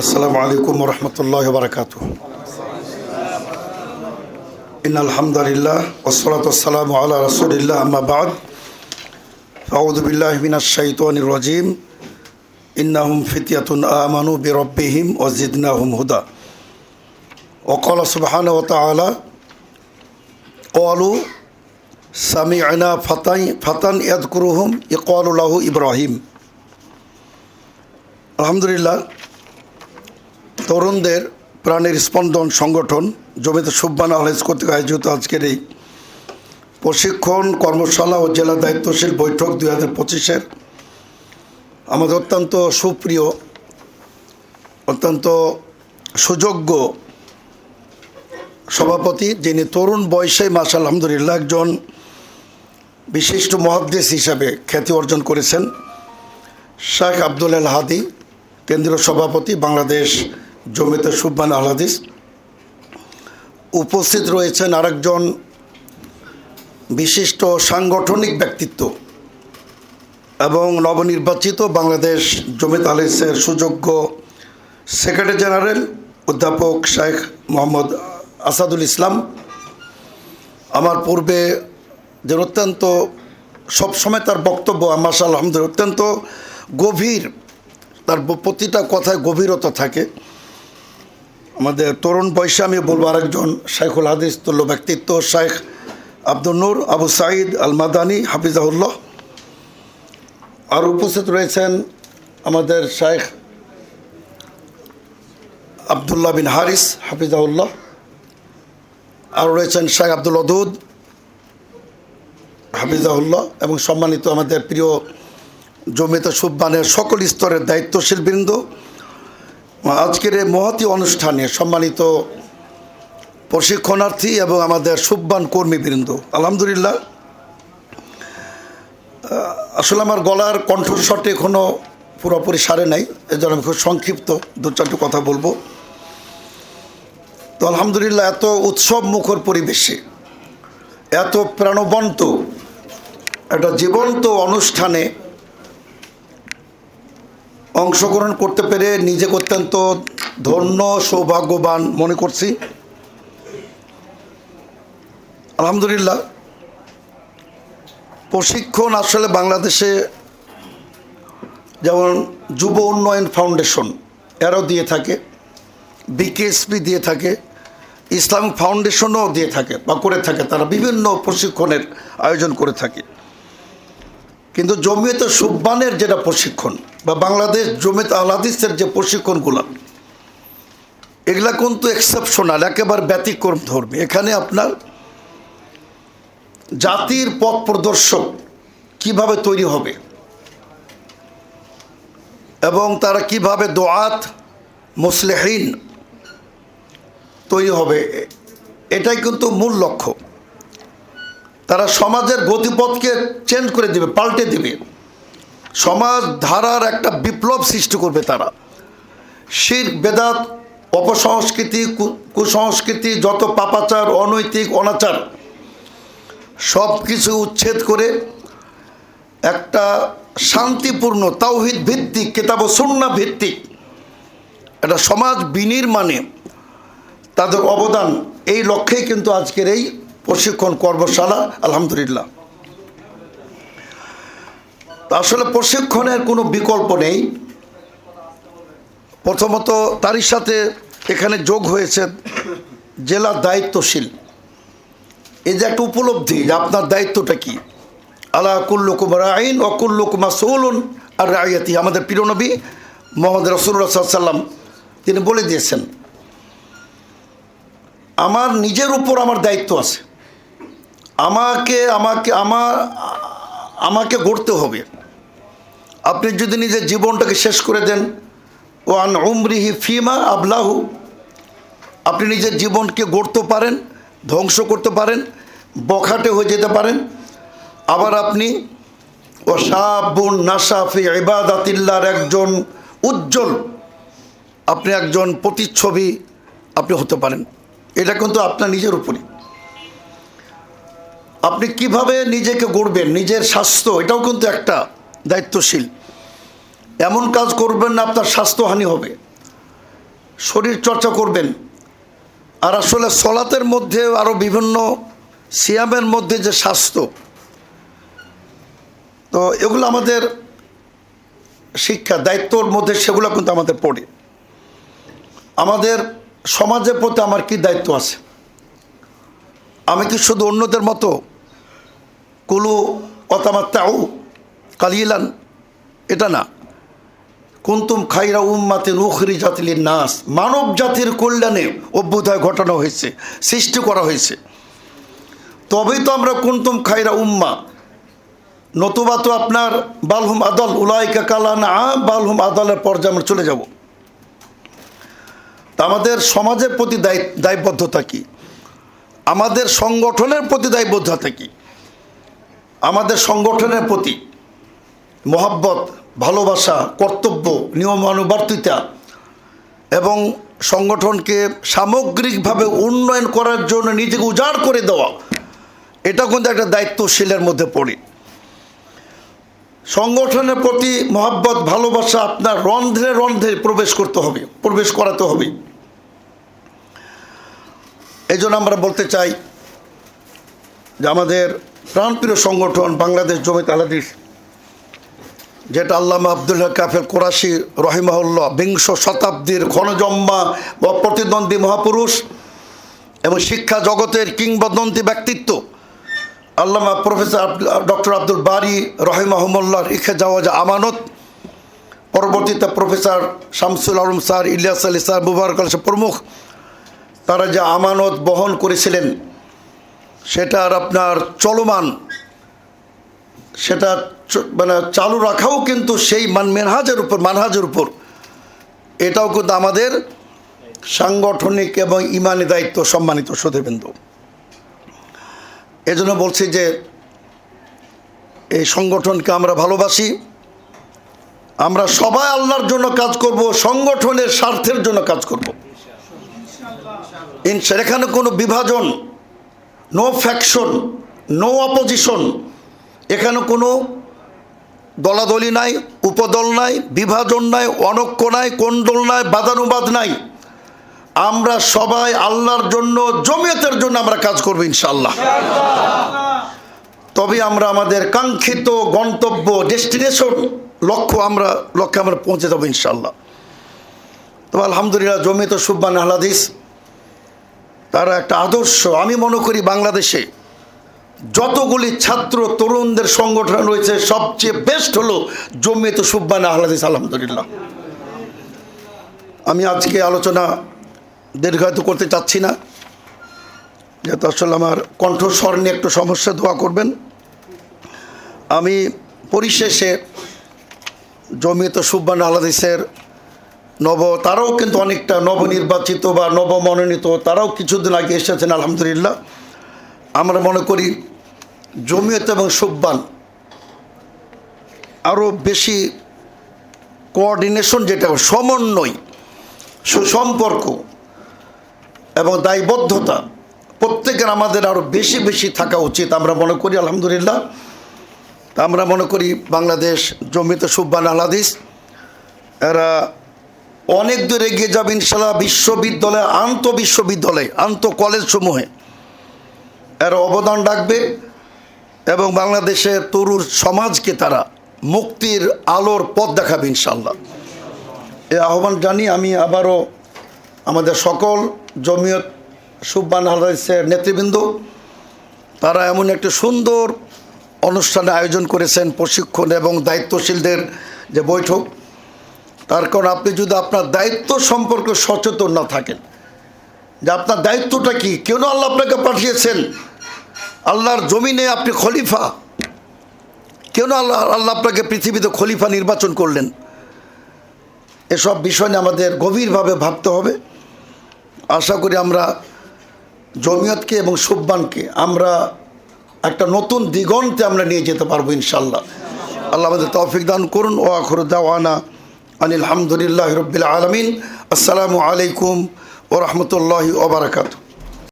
السلام عليكم ورحمة الله وبركاته إن الحمد لله والصلاة والسلام على رسول الله أما بعد فأعوذ بالله من الشيطان الرجيم إنهم فتية آمنوا بربهم وزدناهم هدى وقال سبحانه وتعالى قالوا سمعنا فتن فتن يذكرهم يقال له إبراهيم الحمد لله তরুণদের প্রাণের স্পন্দন সংগঠন জমিতে সুব্বানা আলহেজ কর্তৃক আয়োজিত আজকের এই প্রশিক্ষণ, কর্মশালা ও জেলা দায়িত্বশীল বৈঠক দুই হাজার পঁচিশের আমাদের অত্যন্ত সুপ্রিয়, অত্যন্ত সুযোগ্য সভাপতি যিনি তরুণ বয়সে মাসা আলহামদুলিল্লাহ একজন বিশিষ্ট মহাদ্দেশ হিসাবে খ্যাতি অর্জন করেছেন। শেখ আব্দুল আল হাদি, কেন্দ্রীয় সভাপতি বাংলাদেশ জমিতে সুব্বান আল হাদিস। উপস্থিত রয়েছেন আরেকজন বিশিষ্ট সাংগঠনিক ব্যক্তিত্ব এবং নবনির্বাচিত বাংলাদেশ জমিত আলিসের সুযোগ্য সেক্রেটারি জেনারেল অধ্যাপক শেখ মোহাম্মদ আসাদুল ইসলাম। আমার পূর্বে যে অত্যন্ত সবসময় তার বক্তব্য মাসা আলহামদুলিল্লাহ, অত্যন্ত গভীর, তার প্রতিটা কথায় গভীরতা থাকে। আমাদের তরুণ বয়সে আমি বলব আরেকজন, শাইখুল হাদিস তুল্য ব্যক্তিত্ব, শাইখ আব্দুল নূর, আবু সাঈদ আল মাদানি হাফিজাহুল্লাহ। আর উপস্থিত রয়েছেন আমাদের শাইখ আবদুল্লাহ বিন হারিস হাফিজাউল্লাহ আর রয়েছেন শাইখ আব্দুল অদুদ হাফিজাউল্লাহ এবং সম্মানিত আমাদের প্রিয় জমিতে সুব্বানের সকল স্তরের দায়িত্বশীল বৃন্দ আজকের এই মহতি অনুষ্ঠানে সম্মানিত প্রশিক্ষণার্থী এবং আমাদের সুব্বান কর্মীবৃন্দ, আলহামদুলিল্লাহ। আসলে আমার গলার কণ্ঠস্বরটি এখনও পুরোপুরি সারে নাই এজন্য আমি খুব সংক্ষিপ্ত দু চারটি কথা বলব। তো আলহামদুলিল্লাহ, এত উৎসব মুখর পরিবেশে, এত প্রাণবন্ত একটা জীবন্ত অনুষ্ঠানে অংশগ্রহণ করতে পেরে নিজেকে অত্যন্ত ধন্য, সৌভাগ্যবান মনে করছি। আলহামদুলিল্লাহ, প্রশিক্ষণ আসলে বাংলাদেশে যেমন যুব উন্নয়ন ফাউন্ডেশন, এরাও দিয়ে থাকে, বিকেএসপি দিয়ে থাকে ইসলামিক ফাউন্ডেশনও দিয়ে থাকে বা করে থাকে, তারা বিভিন্ন প্রশিক্ষণের আয়োজন করে থাকে। কিন্তু জমিয়তে সুব্বানের যেটা প্রশিক্ষণ বা বাংলাদেশ জমিয়ত আহলাদিসের যে প্রশিক্ষণগুলো, এগুলা কিন্তু এক্সেপশনাল একেবারে ব্যতিক্রম ধর্মী। এখানে আপনার জাতির পথ প্রদর্শক কীভাবে তৈরি হবে এবং তারা কীভাবে দোয়াত মুসলেহীন তৈরি হবে, এটাই কিন্তু মূল লক্ষ্য। তারা সমাজের গতিপথকে চেঞ্জ করে দিবে, পাল্টে দিবে। সমাজ ধারার একটা বিপ্লব সৃষ্টি করবে তারা। শির, বেদাত, অপসংস্কৃতি কুসংস্কৃতি, যত পাপাচার, অনৈতিক, অনাচার সব কিছু উচ্ছেদ করে একটা শান্তিপূর্ণ তাওহিদ ভিত্তিক, কেতাব সুন্না ভিত্তিক একটা সমাজ বিনির্মাণে তাদের অবদান। এই লক্ষ্যেই কিন্তু আজকের এই প্রশিক্ষণ কর্মশালা, আলহামদুলিল্লাহ। তা আসলে প্রশিক্ষণের কোনো বিকল্প নেই। প্রথমত তারই সাথে এখানে যোগ হয়েছে জেলা দায়িত্বশীল। এই যে একটা উপলব্ধি যে আপনার দায়িত্বটা কি? আলা কুল্লুকুম রাইন অকুল্লুকুমা সৌলুন আর রায়াতি আমাদের প্রিয়নবী মোহাম্মদ রসুল্লাহ সাল্লাম তিনি বলে দিয়েছেন, আমার নিজের উপর আমার দায়িত্ব আছে। আমাকে আমাকে আমার আমাকে গড়তে হবে। আপনি যদি নিজের জীবনটাকে শেষ করে দেন, ওয়ান উমরিহি ফিমা আবলাহু, আপনি নিজের জীবনকে গড়তে পারেন, ধ্বংস করতে পারেন, বখাটে হয়ে যেতে পারেন। আবার আপনি ও সাবুন নাসাফি ইবাদাতিল্লার একজন উজ্জ্বল, আপনি একজন প্রতিচ্ছবি আপনি হতে পারেন। এটা কিন্তু আপনার নিজের উপরই। আপনি কীভাবে নিজেকে গড়বেন, নিজের স্বাস্থ্য, এটাও কিন্তু একটা। দায়িত্বশীল। এমন কাজ করবেন না, আপনার স্বাস্থ্যহানি হবে। শরীর চর্চা করবেন। আর আসলে সলাতের মধ্যে আরও বিভিন্ন সিয়ামের মধ্যে যে স্বাস্থ্য, তো এগুলো আমাদের শিক্ষা, দায়িত্বর মধ্যে সেগুলো কিন্তু আমাদের পড়ে। আমাদের সমাজের প্রতি আমার কি দায়িত্ব আছে? আমি কি শুধু অন্যদের মতো কুলু অতামাত্তাউ কালিলান, এটা না। কুন্তুম খাইরা উম্মাতে রুখরি জাতিলির নাস মানব জাতির কল্যাণে অভ্যুদয় ঘটানো হয়েছে, সৃষ্টি করা হয়েছে। তবেই তো আমরা কুন্তুম খাইরা উম্মা। নতুবা তো আপনার বালহুম আদল, উলাইকা কালান কালানা বালহুম আদলের পর্যায়ে আমরা চলে যাব। আমাদের সমাজের প্রতি দায়ী, দায়বদ্ধতা কি? আমাদের সংগঠনের প্রতি দায়বদ্ধতা কি? আমাদের সংগঠনের প্রতি মহাব্বত, ভালোবাসা, কর্তব্য, নিয়মানুবর্তিতা এবং সংগঠনকে সামগ্রিকভাবে উন্নয়ন করার জন্য নিজেকে উজাড় করে দেওয়া, এটা কিন্তু একটা দায়িত্বশীলের মধ্যে পড়ে। সংগঠনের প্রতি মহাব্বত, ভালোবাসা আপনার রন্ধ্রে রন্ধ্রে প্রবেশ করতে হবে, প্রবেশ করাতে হবে। এই জন্য আমরা বলতে চাই যে আমাদের প্রাণপ্রিয় সংগঠন বাংলাদেশ জমিত আলাদিস যেটা আল্লামা আবদুল্লাহ কাফের কোরাশি রহিমাহুল্লাহ বিংশ শতাব্দীর ক্ষণজম্মা বা প্রতিদ্বন্দ্বী মহাপুরুষ এবং শিক্ষা জগতের কিংবদন্তি ব্যক্তিত্ব, আল্লামা প্রফেসর ডক্টর আব্দুল বারি রহিমাহমুল্লাহর ইখে যাওয়া যা আমানত। পরবর্তীতে professor Shamsul Alam sir, Ilias Ali sir, Mubarak প্রমুখ, তারা যে আমানত বহন করেছিলেন, সেটার আপনার চলমান সেটা মানে চালু রাখাও কিন্তু সেই মান, মেনহাজের উপর, মানহাজের উপর। এটাও কিন্তু আমাদের সাংগঠনিক এবং ইমানি দায়িত্ব, সম্মানিত সদেবেন্দু এজন্য বলছি যে, এই সংগঠনকে আমরা ভালোবাসি। আমরা সবাই আল্লাহর জন্য কাজ করব, সংগঠনের স্বার্থের জন্য কাজ করব। ইন এখানে কোনো বিভাজন নো ফ্যাকশন নো অপোজিশন এখানে কোনো দলাদলি নাই, উপদল নাই, বিভাজন নাই, অনক্য নাই কোণ্ডল নাই, বাদানুবাদ নাই। আমরা সবাই আল্লাহর জন্য, জমিয়তের জন্য আমরা কাজ করব ইনশাল্লাহ তবে আমরা আমাদের কাঙ্ক্ষিত গন্তব্য, ডেস্টিনেশন লক্ষ্য আমরা, লক্ষ্যে আমরা পৌঁছে যাব ইনশাল্লাহ তবে আলহামদুলিল্লাহ, জমিয়ত সুব্বান আহলাদিস তারা একটা আদর্শ, আমি মনে করি বাংলাদেশে যতগুলি ছাত্র, তরুণদের সংগঠন রয়েছে, সবচেয়ে বেস্ট হলো জমিয়ত সুব্বান আহলাদিস আলহামদুলিল্লাহ। আমি আজকে আলোচনা দীর্ঘায়িত করতে চাচ্ছি না। যেহেতু আসলে আমার কণ্ঠস্বর নিয়ে একটু সমস্যা দোয়া করবেন। আমি পরিশেষে জমিয়ত সুব্বান আহলাদিসের নব, তারাও কিন্তু অনেকটা নবনির্বাচিত বা নবমনোনীত, তারাও কিছুদিন আগে এসেছেন, আলহামদুলিল্লাহ। আমরা মনে করি জমিয়ত এবং সুব্বান আরও বেশি কোঅর্ডিনেশন যেটা সমন্বয়, সুসম্পর্ক এবং দায়বদ্ধতা প্রত্যেকের আমাদের আরও বেশি বেশি থাকা উচিত। আমরা মনে করি, আলহামদুলিল্লাহ আমরা মনে করি বাংলাদেশ জমিতে সুব্বান আলাদিস এরা অনেক দূর এগিয়ে যাবে ইনশাল্লাহ বিশ্ববিদ্যালয় আন্ত বিশ্ববিদ্যালয় আন্ত কলেজ সমূহে এরা অবদান রাখবে। এবং বাংলাদেশের তরুণ সমাজকে তারা মুক্তির আলোর পথ দেখাবে ইনশাল্লাহ এই আহ্বান জানি আমি আবারও আমাদের সকল জমিয়ত সুব্বান হালাইসের নেতৃবৃন্দ, তারা এমন একটি সুন্দর অনুষ্ঠানে আয়োজন করেছেন প্রশিক্ষণ এবং দায়িত্বশীলদের যে বৈঠক। তার কারণ আপনি যদি আপনার দায়িত্ব সম্পর্কে সচেতন না থাকেন, যে আপনার দায়িত্বটা কি, কেন আল্লাহ আপনাকে পাঠিয়েছেন? আল্লাহর জমিনে আপনি খলিফা। কেন আল্লাহ আল্লাহ আপনাকে পৃথিবীতে খলিফা নির্বাচন করলেন? এসব বিষয় নিয়ে আমাদের গভীরভাবে ভাবতে হবে। আশা করি আমরা জমিয়তকে এবং সুব্বানকে আমরা একটা নতুন দিগন্তে আমরা নিয়ে যেতে পারব ইনশাল্লাহ। আল্লাহ আমাদের তৌফিক দান করুন। ও আখর দাওয়ানা আনিল হামদুলিল্লাহ রবিল আলমিন। আসসালামু আলাইকুম ও রহমতুল্লাহি ওবরাকাতু